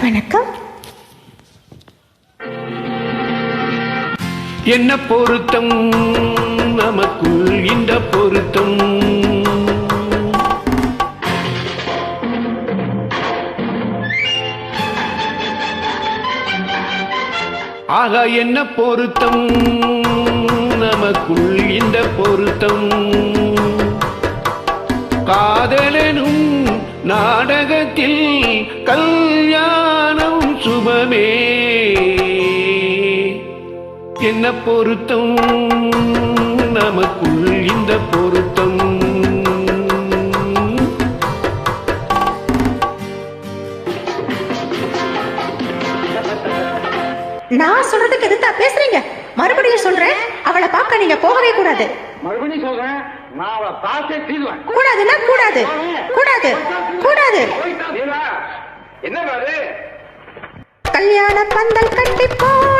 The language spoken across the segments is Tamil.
வணக்கம். என்ன பொருத்தம்? நமக்குள் இந்த பொருத்தம். ஆகா என்ன பொருத்தம்? நமக்குள் இந்த பொருத்தம். காதலனும் நாடகத்தில் கல் என்ன பொருத்தம்? நமக்குள் இந்த பொருத்தம். நான் சொல்றதுக்கு எதிர்த்தா பேசுறீங்க? மறுபடியும் சொல்றேன். அவளை பார்க்க நீங்க போகவே கூடாது. மறுபடியும் சொல்றேன். நான் அவளை பார்த்தே தீர்வேன் கூடாதுன்னா கூடாது. கூடாது. கூடாது. என்ன கல்யாண பந்தல் கட்டி போடட்டும்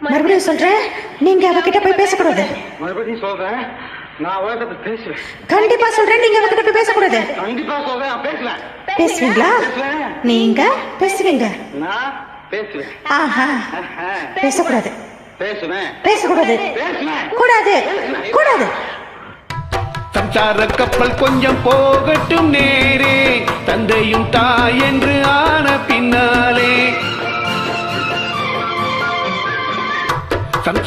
மறுபடியும் சொல்றேன் நீங்க அவகிட்ட போய் பேசக்கூடாது. மறுபடியும் சொல்றேன். நான் உலகத்தை பேசுவேன். கண்டிப்பா சொல்றேன் நீங்க அவகிட்ட போய் பேசக்கூடாது. கண்டிப்பா சொல்றேன். நான் பேசுவேன். பேசுவீங்களா? நீங்க பேசுவீங்க. நான் பேசுவேன். ஆஹா. பேசக்கூடாது. பேசுவேன். பேசக்கூடாது. கூடாது. கூடாது. சம்சார கப்பல் கொஞ்சம் போகட்டும் நேரே. தந்தையும் தாய் என்று ஆன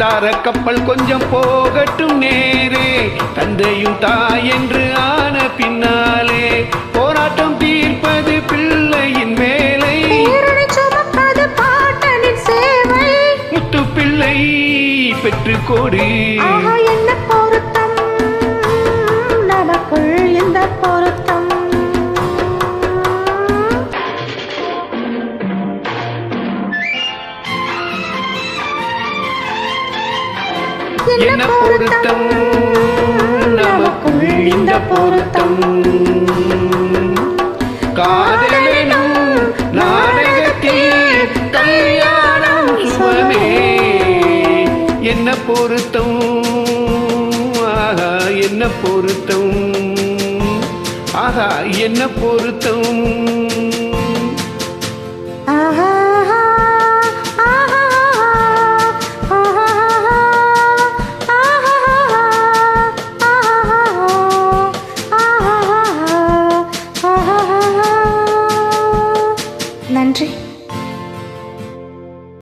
சம்சார கப்பல் கொஞ்சம் போகட்டும் நேரே. தந்தையும் தாய் என்று ஆன பின்னாலே. போராட்டம் தீர்ப்பது பிள்ளையின் வேலை. முத்து பிள்ளை பெற்றுக்கொடு. என்ன என்ன பொருத்தம்? நமக்குள் இந்த பொருத்தம். காதலனும் நாடகத்தில் கல்யாணம் சுபமே என்ன பொருத்தம்? ஆகா என்ன பொருத்தம்? ஆகா என்ன பொருத்தம்? ஆஹா Okay.